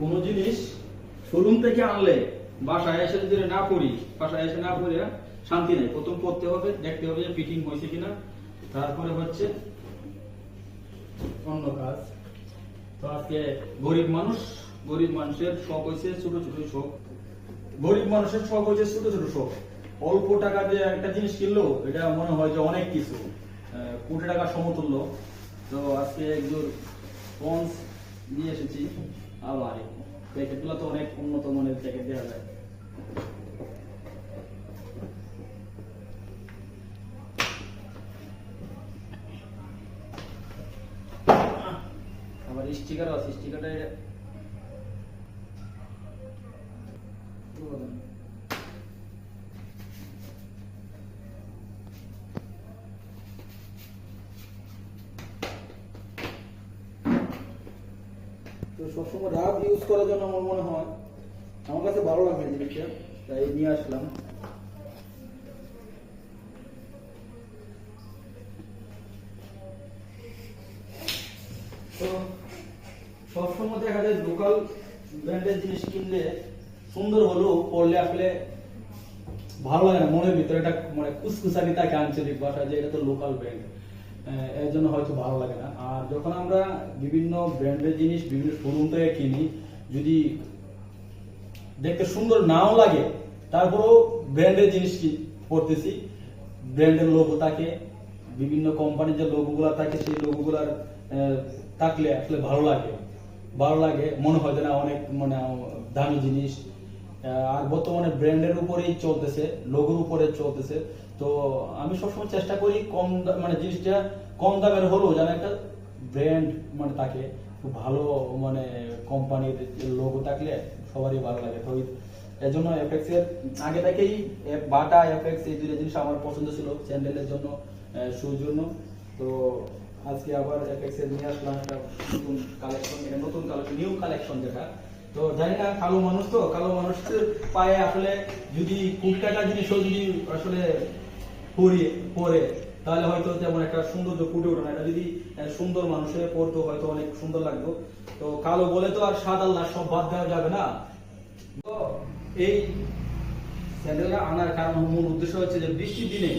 কোনো জিনিস শোরুম থেকে আনলে, বাসায় এসে যদি না পড়ি, বাসায় এসে না পড়ে শান্তি নেই। প্রথম পড়তে হবে, দেখতে হবে যে ফিটিং হয়েছে কিনা। তারপরে হচ্ছে অন্য কাজ। তো আজকে গরিব মানুষ, গরিব মানুষের শখ হয়েছে ছোট ছোট শখ। গরিব মানুষের শখ হয়েছে ছোট ছোট শখ। অল্প টাকা দিয়ে একটা জিনিস কিনলো, এটা মনে হয় যে অনেক কিছু। কোটি টাকা সমতুল্য। তো আজকে একজন পন্স নিয়ে এসেছি। আবার প্যাকেটগুলো তো অনেক উন্নত মানের প্যাকেট দেওয়া যায়। আবার স্টিকার আছে স্টিকারটা তো সবসময় রাব ইউজ করার জন্য আমার মনে হয়, আমার কাছে ভালো লাগে জিনিসটা, তাই নিয়ে আসলাম। তো সবসময় দেখা যায় লোকাল ব্র্যান্ডের জিনিস কিনলে সুন্দর হলেও পড়লে আসলে ভালো লাগে না, মনের ভিতরে একটা মানে কুসকুসানি থাকে আঞ্চলিক ভাষা যে এটা তো লোকাল ব্র্যান্ড এর জন্য হয়তো ভালো লাগে না। আর যখন আমরা বিভিন্ন ব্র্যান্ডের জিনিস, বিভিন্ন শোরুম থেকে কিনি, যদি দেখতে সুন্দর নাও লাগে, তারপরেও ব্র্যান্ডের জিনিস পড়তেছি ব্র্যান্ডের লোগো থাকে, বিভিন্ন কোম্পানির যে লোগোগুলো থাকে, সেই লোগোগুলার থাকলে আসলে ভালো লাগে। ভালো লাগে, মনে হয় না, অনেক মানে দামি জিনিস। আর বর্তমানে ব্র্যান্ডের উপরেই চলতেছে লোগোর উপরে চলতেছে। তো আমি সবসময় চেষ্টা করি কম মানে জিনিসটা কম দামের হলেও যেন একটা ব্র্যান্ড মানে থাকে, খুব ভালো মানে কোম্পানির লোগো থাকলে সবারই ভালো লাগে। তো এর জন্য এফএক্স এর, আগে থেকেই বাটা এফএক্স এই দুটো জিনিস আমার পছন্দ ছিল স্যান্ডেলের জন্য শুর জন্য। তো আজকে আবার এফএক্স এর নিয়ে আসলাম একটা নতুন কালেকশন এটা নতুন কালেকশন নিউ কালেকশন যেটা। তো জানি না, কালো মানুষ তো, কালো মানুষের পায়ে আসলে যদি কোটি টাকা জিনিসও যদি আসলে পরি পরে তাহলে হয়তো তেমন একটা সৌন্দর্য ফুটে ওঠে না। এটা যদি সুন্দর মানুষের পরতো হয়তো অনেক সুন্দর লাগতো। তো কালো বলে তো আর সাদ আল্লাহ সব বাদ দেওয়া যাবে না। তো এই স্যান্ডেলটা আনার কারণ, মূল উদ্দেশ্য হচ্ছে যে বৃষ্টির দিনে,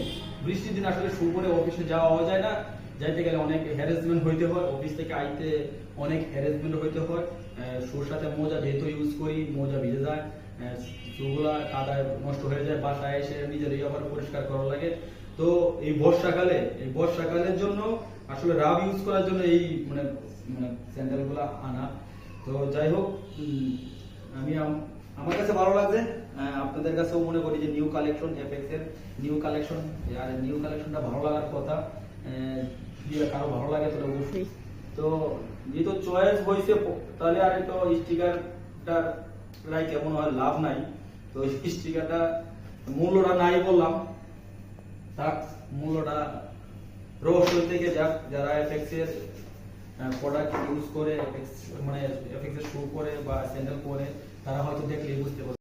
বৃষ্টির দিন আসলে শু করে অফিসে যাওয়া যায় না। যাইতে গেলে অনেক হ্যারাসমেন্ট হইতে হয় অফিস থেকে আইতে অনেক হ্যারাসমেন্ট হইতে হয়। শুর সাথে মোজা যেহেতু ইউজ করি, মোজা ভিজে যায়। শুগুলা কাদায় নষ্ট হয়ে যায়, বাসায় এসে নিজেরই আবার পরিষ্কার করা লাগে। তো এই বর্ষাকালে, এই বর্ষাকালের জন্য আসলে রাব ইউজ করার জন্য এই মানে মানে স্যান্ডেলগুলো আনা। তো যাই হোক আমি আমার কাছে ভালো লাগছে। আপনাদের কাছেও মনে করি যে new collection FX new collection আর নিউ কালেকশনটা ভালো লাগার কথা যদি কারও ভালো লাগে তাহলে অবশ্যই। তো যেহেতু চয়েস হয়েছে তাহলে আর তো স্টিকারটা লাই কেমন হয় লাভ নাই। তো স্টিকারটা মূল্যটা নাই বললাম। থাক মূল্যটা রহস্য থেকে যাক যারা এফেক্সের প্রোডাক্ট ইউজ করে মানে এফেক্সের শু করে বা স্যান্ডেল করে তারা হয়তো দেখলেই বুঝতে পারবে।